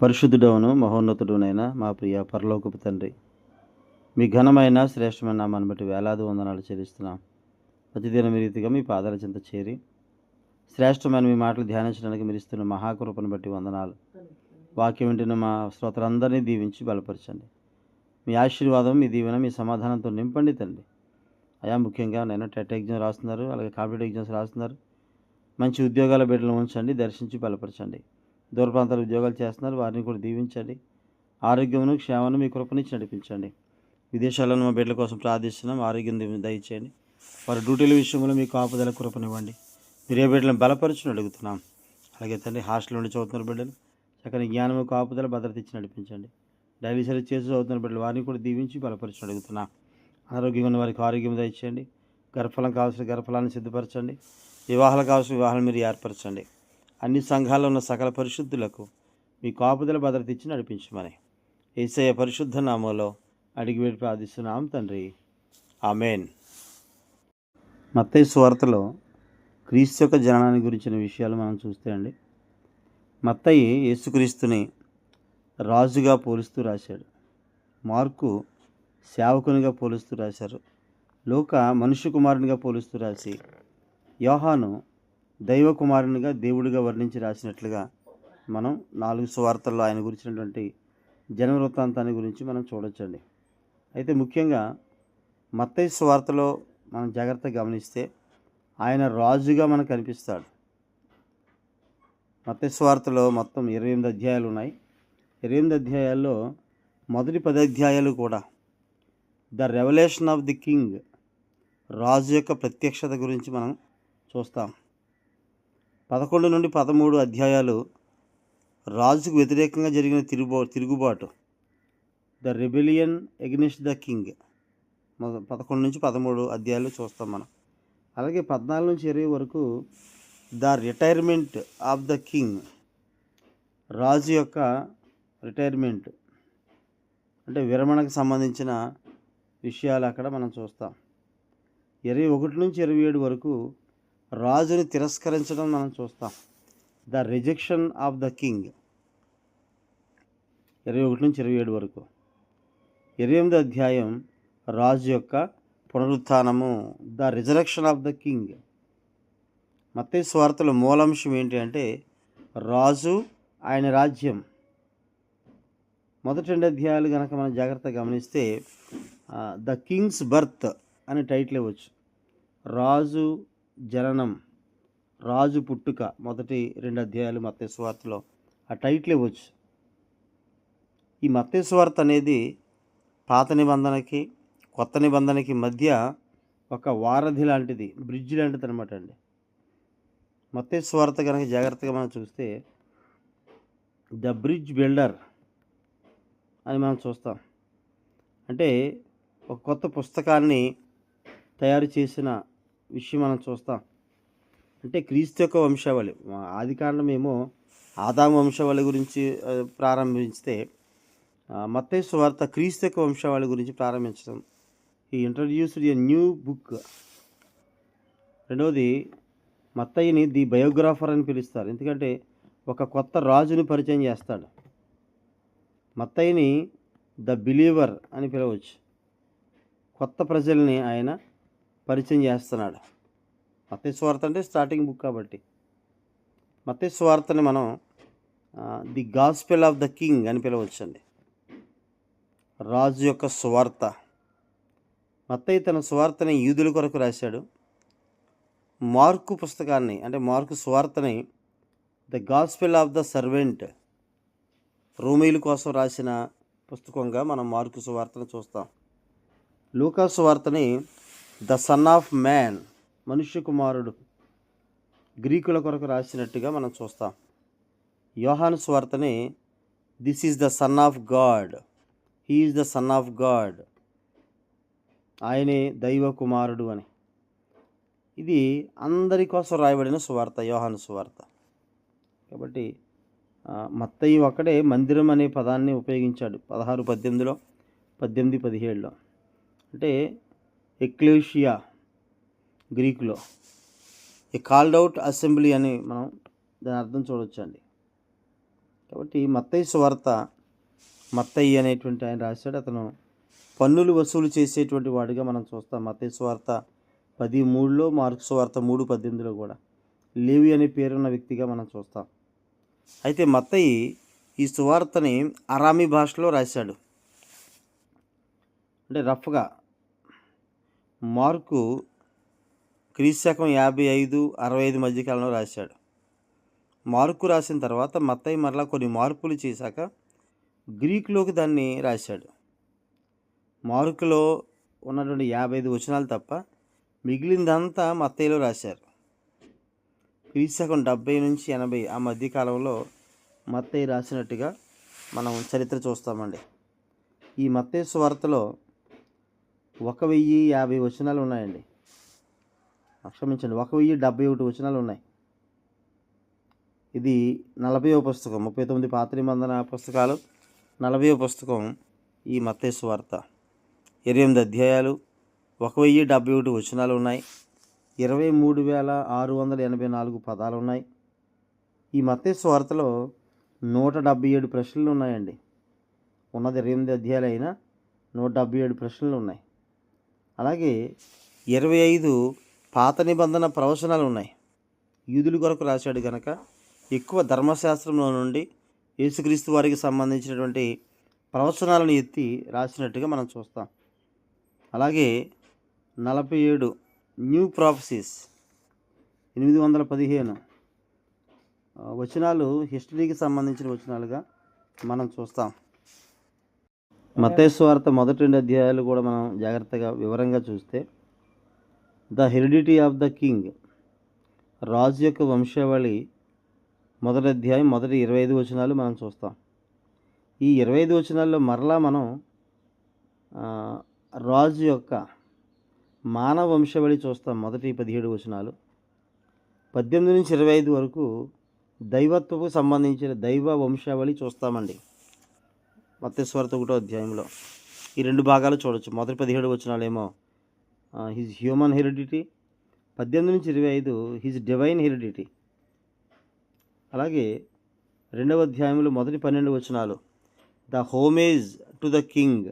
పరిశుద్ధుడవును మహోన్నతుడునైనా మా ప్రియ పరలోకపు తండ్రి. మీ ఘనమైన శ్రేష్టమైన నామాన్ని బట్టి వేలాది వందనాలు చెల్లిస్తున్నాం. ప్రతిదినం రీతిగా మీ పాదాల చింత చేరి శ్రేష్టమైన మీ మాటలు ధ్యానించడానికి మీరు ఇస్తున్న మహాకృపను బట్టి వందనాలు. వాక్యం వింటున్న మా శ్రోతలందరినీ దీవించి బలపరచండి. మీ ఆశీర్వాదం మీ దీవెన మీ సమాధానంతో నింపండి తండ్రి. అయా ముఖ్యంగా నేను టెట్ ఎగ్జామ్ రాస్తున్నారు అలాగే కాంపిటేటివ్ ఎగ్జామ్స్ రాస్తున్నారు. మంచి ఉద్యోగాల బిడ్డలు ఉంచండి దర్శించి బలపరచండి. దూర ప్రాంతాల ఉద్యోగాలు చేస్తున్నారు. వారిని కూడా దీవించండి. ఆరోగ్యమును క్షేమను మీ కృపనిచ్చి నడిపించండి. విదేశాల్లో మా బిడ్డల కోసం ప్రార్థిస్తున్నాం. ఆరోగ్యం దయచేయండి. వారి డ్యూటీల విషయంలో మీ కాపుదల కృపనివ్వండి. మీరే బిడ్డలను బలపరచుని అడుగుతున్నాం. అలాగే తండ్రి హాస్టల్ నుండి చదువుతున్న బిడ్డలు చక్కని జ్ఞానము కాపుదల భద్రత ఇచ్చి నడిపించండి. డైలీ చేసి చదువుతున్న బిడ్డలు వారిని కూడా దీవించి బలపరచుని అడుగుతున్నాం. ఆరోగ్యంగా ఉన్న వారికి ఆరోగ్యం దయచేయండి. గర్భఫలం కావాల్సిన గర్భఫలాన్ని సిద్ధపరచండి. వివాహాలు కావాల్సిన వివాహాలు మీరు ఏర్పరచండి. అన్ని సంఘాల్లో ఉన్న సకల పరిశుద్ధులకు మీ కాపుదల భద్రత ఇచ్చి నడిపించమని. ఏసయ పరిశుద్ధ నామంలో అడిగివేడి ప్రార్థిస్తున్నాం తండ్రి. ఆమెన్. మత్తయి సువార్తలో క్రీస్తు యొక్క జననాన్ని గురించిన విషయాలు మనం చూస్తే అండి. మత్తయి యేసుక్రీస్తుని రాజుగా పోలుస్తూ రాశాడు. మార్కు సేవకునిగా పోలుస్తూ రాశారు. లోక మనుష్య కుమారునిగా పోలుస్తూ రాసి యోహాను దైవకుమారునిగా దేవుడిగా వర్ణించి రాసినట్లుగా మనం నాలుగు సువార్తల్లో ఆయన గురించినటువంటి జన్మ వృత్తాంతాన్ని గురించి మనం చూడొచ్చండి. అయితే ముఖ్యంగా మత్తయ్య సువార్తలో మనం జాగ్రత్తగా గమనిస్తే ఆయన రాజుగా మనకు కనిపిస్తాడు. మత్తయ్య సువార్తలో మొత్తం ఇరవై ఎనిమిది అధ్యాయాలు ఉన్నాయి. ఇరవై ఎనిమిది అధ్యాయాల్లో మొదటి పది అధ్యాయాలు కూడా the revolution of the king రాజు యొక్క ప్రత్యక్షత గురించి మనం చూస్తాం. పదకొండు నుండి పదమూడు అధ్యాయాలు రాజుకు వ్యతిరేకంగా జరిగిన తిరుగు తిరుగుబాటు. The rebellion against the king. పదకొండు నుంచి పదమూడు అధ్యాయాలు చూస్తాం మనం. అలాగే పద్నాలుగు నుంచి ఇరవై వరకు the retirement of the king. రాజు యొక్క రిటైర్మెంట్. అంటే విరమణకు సంబంధించిన విషయాలు అక్కడ మనం చూస్తాం. ఇరవై ఒకటి నుంచి ఇరవై ఏడు వరకు రాజుని తిరస్కరించడం మనం చూస్తాం. The rejection of the king. ఇరవై ఒకటి నుంచి ఇరవై ఏడు వరకు. ఇరవై ఎనిమిది అధ్యాయం రాజు యొక్క పునరుత్థానము the resurrection of the king. మత్తే స్వార్థల మూలాంశం ఏంటి అంటే రాజు ఆయన రాజ్యం. మొదటి రెండు అధ్యాయాలు కనుక మనం జాగ్రత్తగా గమనిస్తే ద కింగ్స్ బర్త్ అనే టైటిల్ ఇవ్వచ్చు. రాజు జననం రాజు పుట్టుక మొదటి రెండు అధ్యాయాలు మత్తే ఆ టైటిల్ ఇవ్వచ్చు. ఈ మత్తే అనేది పాత నిబంధనకి కొత్త నిబంధనకి మధ్య ఒక వారధి లాంటిది బ్రిడ్జ్ లాంటిది అనమాట అండి. మత్తే కనుక జాగ్రత్తగా మనం చూస్తే ద బ్రిడ్జ్ బిల్డర్ అని మనం చూస్తాం. అంటే ఒక కొత్త పుస్తకాన్ని తయారు చేసిన విషయం మనం చూస్తాం. అంటే క్రీస్తు యొక్క వంశావళి ఆది కాండమేమో ఆదాం వంశావళి గురించి ప్రారంభించితే మత్తయి సువార్త క్రీస్తు యొక్క వంశావళి గురించి ప్రారంభించడం. ఈ ఇంట్రడ్యూస్డ్ ఎ న్యూ బుక్ రెండవది మత్తయ్యని ది బయోగ్రాఫర్ అని పిలుస్తారు. ఎందుకంటే ఒక కొత్త రాజుని పరిచయం చేస్తాడు. మత్తయ్యని ద బిలీవర్ అని పిలవచ్చు. కొత్త ప్రజల్ని ఆయన పరిచయం చేస్తున్నాడు. మత్తయి స్వార్థ అంటే స్టార్టింగ్ బుక్ కాబట్టి. మత్తయి స్వార్థని మనం the gospel of the king అని పిలవచ్చండి. రాజు యొక్క స్వార్త. మత్తయ్య తన స్వార్థని యూదుల కొరకు రాశాడు. మార్కు పుస్తకాన్ని అంటే Mark స్వార్థని the gospel of the servant రోమీల కోసం రాసిన పుస్తకంగా మనం మార్కు స్వార్థను చూస్తాం. లూకా స్వార్థని ద సన్ ఆఫ్ మ్యాన్ మనుష్య కుమారుడు. గ్రీకుల కొరకు రాసినట్టుగా మనం చూస్తాం. యోహాను స్వార్తని this is the son of God he is the son of God ఆయనే దైవ కుమారుడు అని. ఇది అందరి కోసం రాయబడిన సువార్త యోహాను సువార్త. కాబట్టి మత్తయ్య ఒక్కడే మందిరం అనే పదాన్ని ఉపయోగించాడు పదహారు పద్దెనిమిదిలో పద్దెనిమిది పదిహేడులో. అంటే ఎక్లేషియా గ్రీకులో. ఏ కాల్డ్ అవుట్ అసెంబ్లీ అని మనం దాని అర్థం చూడొచ్చండి. కాబట్టి మత్తయి సువార్త మత్తయ్య అనేటువంటి ఆయన రాశాడు. అతను పన్నులు వసూలు చేసేటువంటి వాడిగా మనం చూస్తాం. మత్తయ్య సువార్త పది మూడులో మార్క్స్ వార్త మూడు పద్దెనిమిదిలో కూడా. లేవి అనే పేరున్న వ్యక్తిగా మనం చూస్తాం. అయితే మత్తయి ఈ సువార్తని అరామీ భాషలో రాశాడు. అంటే రఫ్గా మార్కు క్రీశాకం యాభై ఐదు అరవై ఐదు మధ్యకాలంలో రాశాడు. మార్కు రాసిన తర్వాత మత్తయ్య మరలా కొన్ని మార్పులు చేశాక గ్రీకులోకి దాన్ని రాశాడు. మార్కులో ఉన్నటువంటి యాభై ఐదు వచనాలు తప్ప మిగిలిందంతా మత్తయ్యలో రాశారు. క్రీశాకం డెబ్బై నుంచి ఎనభై ఆ మధ్యకాలంలో మత్తయి రాసినట్టుగా మనం చరిత్ర చూస్తామండి. ఈ మత్తయ్య స్వార్తలో ఒక వెయ్యి యాభై వచనాలు ఉన్నాయండి. క్షమించండి ఒక వెయ్యి డెబ్బై ఒకటి వచనాలు ఉన్నాయి. ఇది నలభైవ పుస్తకం ముప్పై తొమ్మిది పాత నిబంధన పుస్తకాలు. నలభైవ పుస్తకం ఈ మత్తయి వార్త. ఇరవై ఎనిమిది అధ్యాయాలు ఒక వెయ్యి డెబ్బై ఒకటి వచనాలు ఉన్నాయి. ఇరవై మూడు వేల ఆరు వందల ఎనభై నాలుగు పదాలు ఉన్నాయి. ఈ మత్తయి వార్తలో నూట డెబ్బై ఏడు ప్రశ్నలు ఉన్నాయండి. ఉన్నది ఇరవై ఎనిమిది అధ్యాయాలు అయినా నూట డెబ్బై ఏడు ప్రశ్నలు ఉన్నాయి. అలాగే ఇరవై ఐదు పాత నిబంధన ప్రవచనాలు ఉన్నాయి. యూదుల కొరకు రాశాడు కనుక ఎక్కువ ధర్మశాస్త్రంలో నుండి యేసుక్రీస్తు వారికి సంబంధించినటువంటి ప్రవచనాలను ఎత్తి రాసినట్టుగా మనం చూస్తాం. అలాగే నలభై ఏడు న్యూ ప్రాఫెసీస్ ఎనిమిది వందల పదిహేను వచనాలు హిస్టరీకి సంబంధించిన వచనాలుగా మనం చూస్తాం. మతేశ్వార్త మొదటి రెండు అధ్యాయాలు కూడా మనం జాగ్రత్తగా వివరంగా చూస్తే the heredity of the king రాజు యొక్క వంశావళి మొదటి అధ్యాయం మొదటి ఇరవై ఐదు వచనాలు మనం చూస్తాం. ఈ ఇరవై ఐదు వచనాల్లో మరలా మనం రాజు యొక్క మానవ వంశావళి చూస్తాం మొదటి పదిహేడు వచనాలు. పద్దెనిమిది నుంచి ఇరవై ఐదు వరకు దైవత్వకు సంబంధించిన దైవ వంశావళి చూస్తామండి. మత్స్వార్త ఒకటో అధ్యాయంలో ఈ రెండు భాగాలు చూడొచ్చు. మొదటి పదిహేడు వచనాలేమో హిజ్ హ్యూమన్ హెరిడిటీ పద్దెనిమిది నుంచి ఇరవై ఐదు హిజ్ డివైన్ హెరిడిటీ అలాగే రెండవ అధ్యాయంలో మొదటి పన్నెండు వచనాలు the homage to the king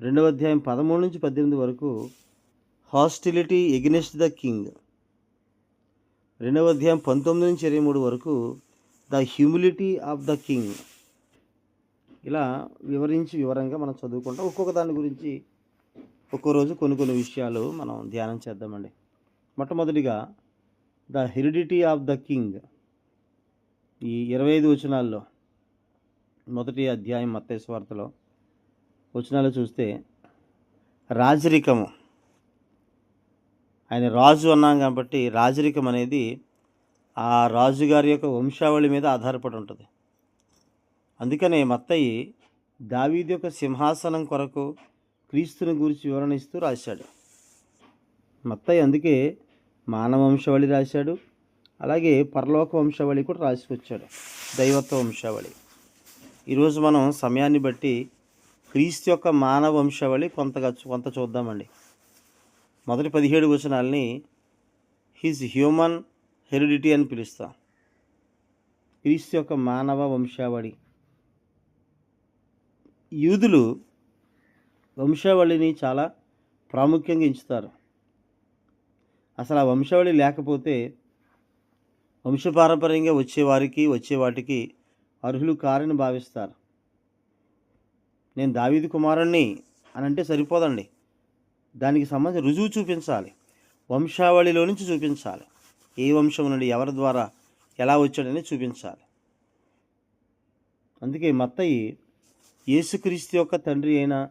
రెండవ అధ్యాయం పదమూడు నుంచి పద్దెనిమిది వరకు హాస్టిలిటీ ఎగ్నెస్ట్ ద కింగ్ రెండవ అధ్యాయం పంతొమ్మిది నుంచి ఇరవై మూడు వరకు the humility of the king. ఇలా వివరించి వివరంగా మనం చదువుకుంటాం ఒక్కొక్క దాని గురించి ఒక్కో రోజు కొన్ని కొన్ని విషయాలు మనం ధ్యానం చేద్దామండి. మొట్టమొదటిగా the heredity of the king. ఈ ఇరవై ఐదు వచనాల్లో మొదటి అధ్యాయం మత్తేశ్వార్తలో వచనాలు చూస్తే రాజరికము. ఆయన రాజు అన్నాం కాబట్టి రాజరికం అనేది ఆ రాజుగారి యొక్క వంశావళి మీద ఆధారపడి ఉంటుంది. అందుకనే మత్తయి దావీది యొక్క సింహాసనం కొరకు క్రీస్తుని గురించి వివరణ ఇస్తూ రాశాడు. మత్తయి అందుకే మానవ వంశావళి రాశాడు. అలాగే పరలోక వంశావళి కూడా రాసుకొచ్చాడు దైవత్వ వంశావళి. ఈరోజు మనం సమయాన్ని బట్టి క్రీస్తు యొక్క మానవ వంశావళి కొంతగా కొంత చూద్దామండి. మొదటి పదిహేడు వచనాలని హిజ్ హ్యూమన్ హెరిడిటీ అని పిలుస్తాం. గ్రీస్ యొక్క మానవ వంశావళి. యూదులు వంశావళిని చాలా ప్రాముఖ్యంగా ఎంచుతారు. అసలు ఆ వంశావళి లేకపోతే వంశపారంపర్యంగా వచ్చేవారికి వచ్చే వాటికి అర్హులు కారని భావిస్తారు. నేను దావీది కుమారుణ్ణి అని అంటే సరిపోదండి. దానికి సంబంధించి రుజువు చూపించాలి. వంశావళిలో నుంచి చూపించాలి. ఏ వంశం నుండి ఎవరి ద్వారా ఎలా వచ్చాడని చూపించాలి. అందుకే మత్తయి యేసుక్రీస్తు యొక్క తండ్రి అయిన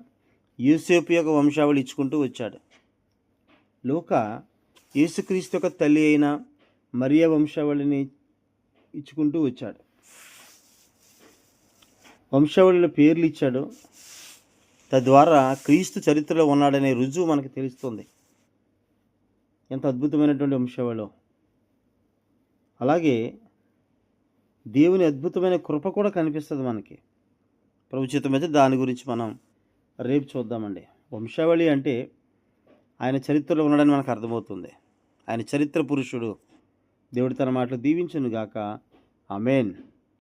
యూసేపు యొక్క వంశావళి ఇచ్చుకుంటూ వచ్చాడు. లోక యేసుక్రీస్తు యొక్క తల్లి అయిన మరియ వంశావళిని ఇచ్చుకుంటూ వచ్చాడు. వంశావళిలో పేర్లు ఇచ్చాడు. తద్వారా క్రీస్తు చరిత్రలో ఉన్నాడనే రుజువు మనకు తెలుస్తుంది. ఎంత అద్భుతమైనటువంటి వంశావళి. అలాగే దేవుని అద్భుతమైన కృప కూడా కనిపిస్తుంది మనకి. ప్రభుత్వం అయితే దాని గురించి మనం రేపు చూద్దామండి. వంశావళి అంటే ఆయన చరిత్రలో ఉన్నాడని మనకు అర్థమవుతుంది. ఆయన చరిత్ర పురుషుడు దేవుడు తన మాటలు దీవించను గాక అమేన్